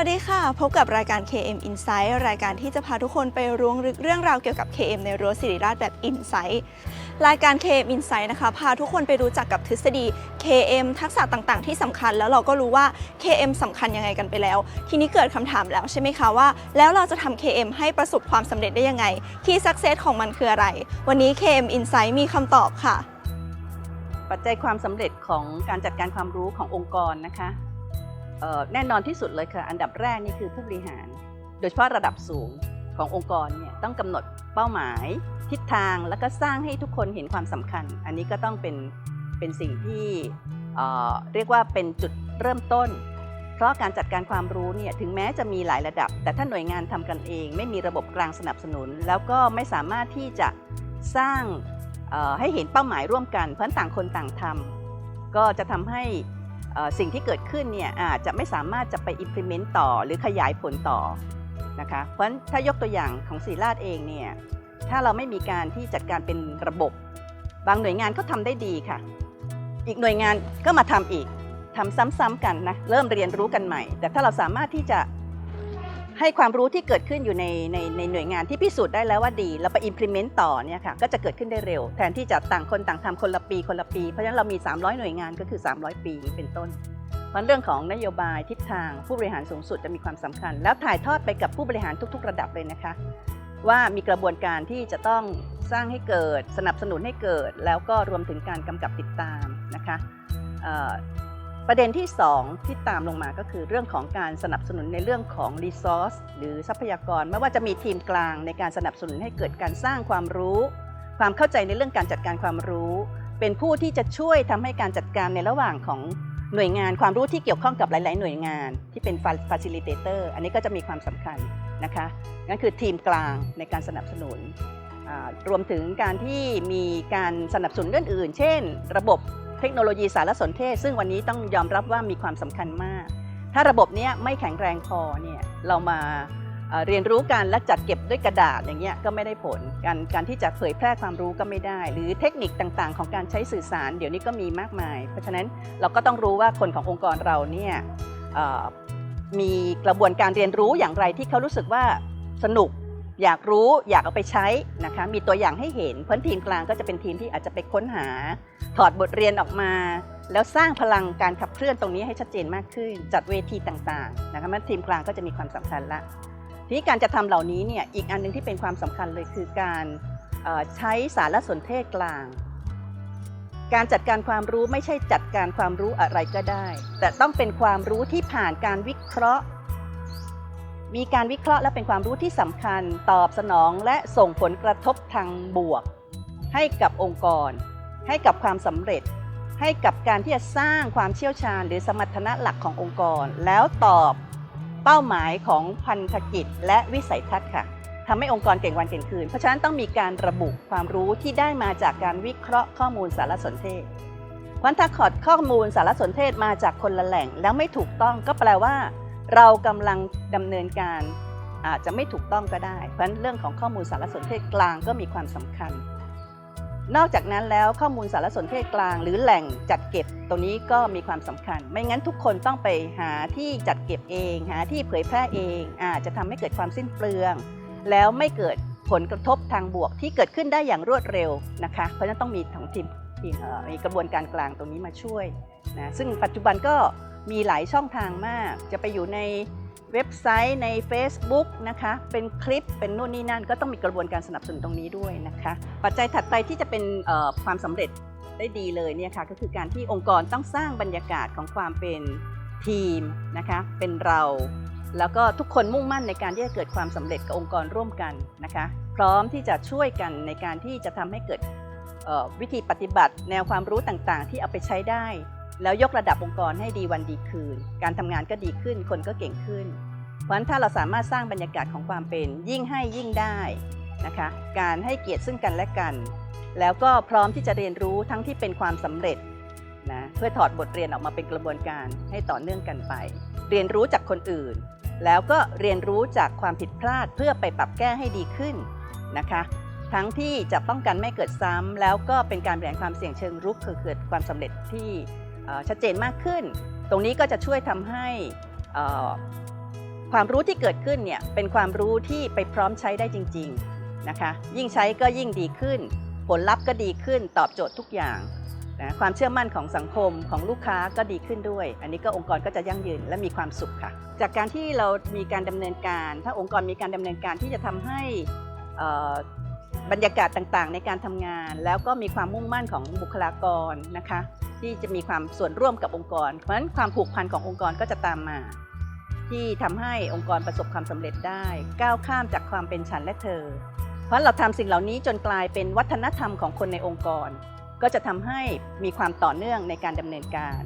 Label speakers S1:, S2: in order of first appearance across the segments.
S1: วัสดีค่ะ พบกับรายการ KM Insight รายการที่จะพาทุกคนไปล้วงลึกเรื่องราวเกี่ยวกับ KM ในรั้วศิริราชแบบ Insight รายการ KM Insight นะคะ พาทุกคนไปรู้จักกับทฤษฎี KM ทักษะต่างๆ ที่สำคัญ แล้วเราก็รู้ว่า KM สำคัญยังไงกันไปแล้ว ทีนี้เกิดคำถามแล้วใช่ไหมคะว่า แล้วเราจะทำ KM ให้ประสบความสำเร็จได้ยังไง Key Success ของมันคืออะไร วันนี้ KM Insight มีคำตอบค่ะ
S2: ปัจจัยความสำเร็จของการจัดการความรู้ขององค์กรนะคะ แน่นอนที่สุดเลยค่ะ อันดับแรกนี่คือผู้บริหาร โดยเฉพาะระดับสูงขององค์กรเนี่ยต้องกำหนดเป้าหมาย ทิศทางแล้วก็สร้างให้ทุกคนเห็นความสำคัญ อันนี้ก็ต้องเป็นเป็นสิ่งที่เเรียกว่าเป็นจุดเริ่มต้น เพราะการจัดการความรู้เนี่ยถึงแม้จะมีหลายระดับ แต่ถ้าหน่วยงานทำกันเอง ไม่มีระบบกลางสนับสนุน แล้วก็ไม่สามารถที่จะสร้างให้เห็นเป้าหมายร่วมกัน เพราะต่างคนต่างทำก็จะทำให้ สิ่งที่เกิดขึ้นเนี่ยอาจจะไม่สามารถจะไป implement ต่อหรือขยายผลต่อนะคะเพราะฉะนั้นถ้ายกตัวอย่างของศรีราชเองเนี่ยถ้าเราไม่มีการที่จัดการเป็นระบบบางหน่วยงานก็ทำได้ดีค่ะ อีกหน่วยงานก็มาทำอีกทำซ้ำๆกันนะเริ่มเรียนรู้กันใหม่ แต่ถ้าเราสามารถที่จะ ให้ความรู้ที่เกิดขึ้นอยู่ในในในหน่วยงานที่พิสูจน์ได้แล้วว่าดีแล้วไป implement ต่อเนี่ยค่ะก็จะเกิดขึ้นได้เร็ว แทนที่จะต่างคนต่างทำคนละปีคนละปี เพราะฉะนั้นเรามี 300 หน่วยงานก็คือ 300 ปีเป็นต้นเพราะเรื่องของนโยบายทิศทางผู้บริหารสูงสุดจะมีความสำคัญ แล้วถ่ายทอดไปกับผู้บริหารทุก ๆ ระดับเลยนะคะ ว่ามีกระบวนการที่จะต้องสร้างให้เกิด สนับสนุนให้เกิด แล้วก็รวมถึงการกำกับติดตามนะคะเอ่อ ประเด็นที่ 2 ที่ตามลงมาก็คือเรื่องของการสนับสนุนในเรื่องของ resource หรือทรัพยากร ไม่ว่าจะมีทีมกลางในการสนับสนุนให้เกิดการสร้างความรู้ ความเข้าใจในเรื่องการจัดการความรู้ เป็นผู้ที่จะช่วยทำให้การจัดการในระหว่างของหน่วยงานความรู้ที่เกี่ยวข้องกับหลาย ๆ หน่วยงานที่เป็น facilitator อันนี้ก็จะมีความสำคัญนะคะนั่นคือทีมกลางในการสนับสนุนรวมถึงการที่มีการสนับสนุนเรื่องอื่น เช่น ระบบ เทคโนโลยีสารสนเทศ ซึ่งวันนี้ต้องยอมรับว่ามีความสำคัญมาก ถ้าระบบเนี้ยไม่แข็งแรงพอเนี่ยเรามาเอ่อเรียนรู้กันและจัดเก็บด้วยกระดาษอย่างเงี้ยก็ไม่ได้ผล การการที่จะเผยแพร่ความรู้ก็ไม่ได้ หรือเทคนิคต่างๆ ของการใช้สื่อสาร เดี๋ยวนี้ก็มีมากมาย เพราะฉะนั้นเราก็ต้องรู้ว่าคนขององค์กรเราเนี่ยมีกระบวนการเรียนรู้อย่างไรที่เขารู้สึกว่าสนุก อยากรู้อยากเอาไปใช้นะคะมีตัวอย่างให้เห็นเพราะทีมกลางก็จะเป็นทีมที่อาจจะไปค้นหา ถอดบทเรียนออกมา แล้วสร้างพลังการขับเคลื่อนตรงนี้ให้ชัดเจนมากขึ้น จัดเวทีต่างๆนะคะมันทีมกลางก็จะมีความสำคัญละทีนี้การจะทำเหล่านี้เนี่ยอีกอันหนึงที่เป็นความสำคัญเลยคือการใช้สารสนเทศกลาง การจัดการความรู้ไม่ใช่จัดการความรู้อะไรก็ได้ แต่ต้องเป็นความรู้ที่ผ่านการวิเคราะห์ มีการวิเคราะห์และเป็นความรู้ที่สำคัญตอบสนองและส่งผลกระทบทางบวก ให้กับองค์กร ให้กับความสำเร็จ ให้กับการที่จะสร้างความเชี่ยวชาญ หรือสมรรถนะหลักขององค์กร แล้วตอบเป้าหมายของพันธกิจและวิสัยทัศน์ค่ะทำให้องค์กรเก่งวันเก่งคืน เพราะฉะนั้นต้องมีการระบุความรู้ที่ได้มาจากการวิเคราะห์ข้อมูลสารสนเทศเพราะฉะนั้นถ้าขอดข้อมูลสารสนเทศมาจากคนละแหล่งแล้วไม่ถูกต้องก็แปลว่า เรากำลังดำเนินการอาจจะไม่ถูกต้องก็ได้ เพราะฉะนั้นเรื่องของข้อมูลสารสนเทศกลางก็มีความสำคัญ นอกจากนั้นแล้วข้อมูลสารสนเทศกลาง หรือแหล่งจัดเก็บตรงนี้ก็มีความสำคัญ ไม่งั้นทุกคนต้องไปหาที่จัดเก็บเอง หาที่เผยแพร่เองอาจจะทำให้เกิดความสิ้นเปลือง แล้วไม่เกิดผลกระทบทางบวกที่เกิดขึ้นได้อย่างรวดเร็วนะคะ เพราะฉะนั้นต้องมีของทีมมีกระบวนการกลางตรงนี้มาช่วยนะซึ่งปัจจุบันก็ มีหลายช่องทางมาก จะไปอยู่ในเว็บไซต์ใน Facebook นะคะ เป็นคลิปเป็นนู่นนี่นั่น ก็ต้องมีกระบวนการสนับสนุนตรงนี้ด้วยนะคะ ปัจจัยถัดไปที่จะเป็นความสำเร็จได้ดีเลยเนี่ยค่ะก็คือการที่องค์กรต้องสร้างบรรยากาศของความเป็นทีมนะคะเป็นเรา แล้วก็ทุกคนมุ่งมั่นในการที่จะเกิดความสำเร็จกับองค์กรร่วมกันนะคะพร้อมที่จะช่วยกันในการที่จะทำให้เกิดวิธีปฏิบัติ แนวความรู้ต่างๆ ที่เอาไปใช้ได้ แล้วยกระดับองค์กรให้ดีวันดีคืน การทำงานก็ดีขึ้น คนก็เก่งขึ้น เพราะฉะนั้นถ้าเราสามารถสร้างบรรยากาศของความเป็น ยิ่งให้ยิ่งได้นะคะ การให้เกียรติซึ่งกันและกัน แล้วก็พร้อมที่จะเรียนรู้ทั้งที่เป็นความสำเร็จนะเพื่อถอดบทเรียนออกมาเป็นกระบวนการให้ต่อเนื่องกันไป เรียนรู้จากคนอื่น แล้วก็เรียนรู้จากความผิดพลาดเพื่อไปปรับแก้ให้ดีขึ้นนะคะทั้งที่จะป้องกันไม่เกิดซ้ำแล้วก็เป็นการบริหารความเสี่ยงเชิงรุกคือเกิดความสำเร็จที่ ชัดเจนมากขึ้น ตรงนี้ก็จะช่วยทำให้ความรู้ที่เกิดขึ้นเนี่ยเป็นความรู้ที่ไปพร้อมใช้ได้จริงๆนะคะ ยิ่งใช้ก็ยิ่งดีขึ้น ผลลัพธ์ก็ดีขึ้นตอบโจทย์ทุกอย่างนะความเชื่อมั่นของสังคมของลูกค้าก็ดีขึ้นด้วย อันนี้ก็องค์กรก็จะยั่งยืนและมีความสุขค่ะ จากการที่เรามีการดำเนินการ ถ้าองค์กรมีการดำเนินการที่จะทำให้บรรยากาศต่างๆ ในการทำงาน แล้วก็มีความมุ่งมั่นของบุคลากรนะคะ ที่จะมีความส่วนร่วมกับองค์กร เพราะฉะนั้นความผูกพันขององค์กรก็จะตามมา ที่ทำให้องค์กรประสบความสำเร็จได้ ก้าวข้ามจากความเป็นฉันและเธอ เพราะเราทำสิ่งเหล่านี้จนกลายเป็นวัฒนธรรมของคนในองค์กร ก็จะทำให้มีความต่อเนื่องในการดำเนินการ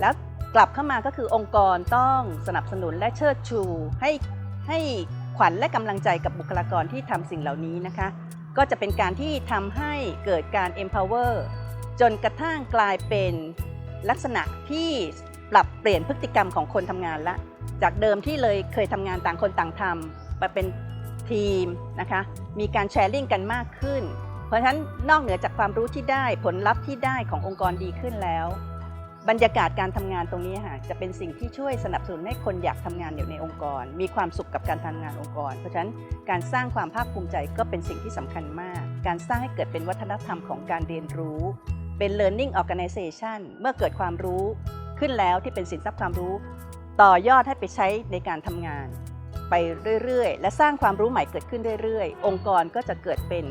S2: แล้วกลับเข้ามาก็คือองค์กรต้องสนับสนุนและเชิดชู ให้ให้ขวัญและกำลังใจกับบุคลากรที่ทำสิ่งเหล่านี้นะคะ ก็จะเป็นการที่ทำให้เกิดการ empower จนกระทั่งกลายเป็นลักษณะที่ปรับเปลี่ยนพฤติกรรมของคนทำงานละ จากเดิมที่เลยเคยทำงานต่างคนต่างทำมาเป็นทีมนะคะมีการแชร์ลิงกันมากขึ้น เพราะฉะนั้นนอกเหนือจากความรู้ที่ได้ผลลัพธ์ที่ได้ขององค์กรดีขึ้นแล้ว บรรยากาศการทำงานตรงนี้ค่ะจะเป็นสิ่งที่ช่วยสนับสนุนให้คนอยากทำงานอยู่ในองค์กร มีความสุขกับการทำงานองค์กร เพราะฉะนั้นการสร้างความภาคภูมิใจก็เป็นสิ่งที่สำคัญมาก การสร้างให้เกิดเป็นวัฒนธรรมของการเรียนรู้ เป็น learning organization เมื่อเกิดความรู้ขึ้นแล้วที่เป็นสินทรัพย์ความรู้ ต่อยอดให้ไปใช้ในการทำงาน ไปเรื่อยๆ และสร้างความรู้ใหม่เกิดขึ้นเรื่อยๆ องค์กรก็จะเกิดเป็น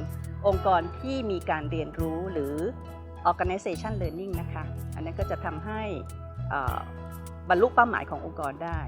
S2: องค์กรที่มีการเรียนรู้หรือ organization learning นะคะ อันนั้นก็จะทำให้บรรลุเป้าหมายขององค์กรได้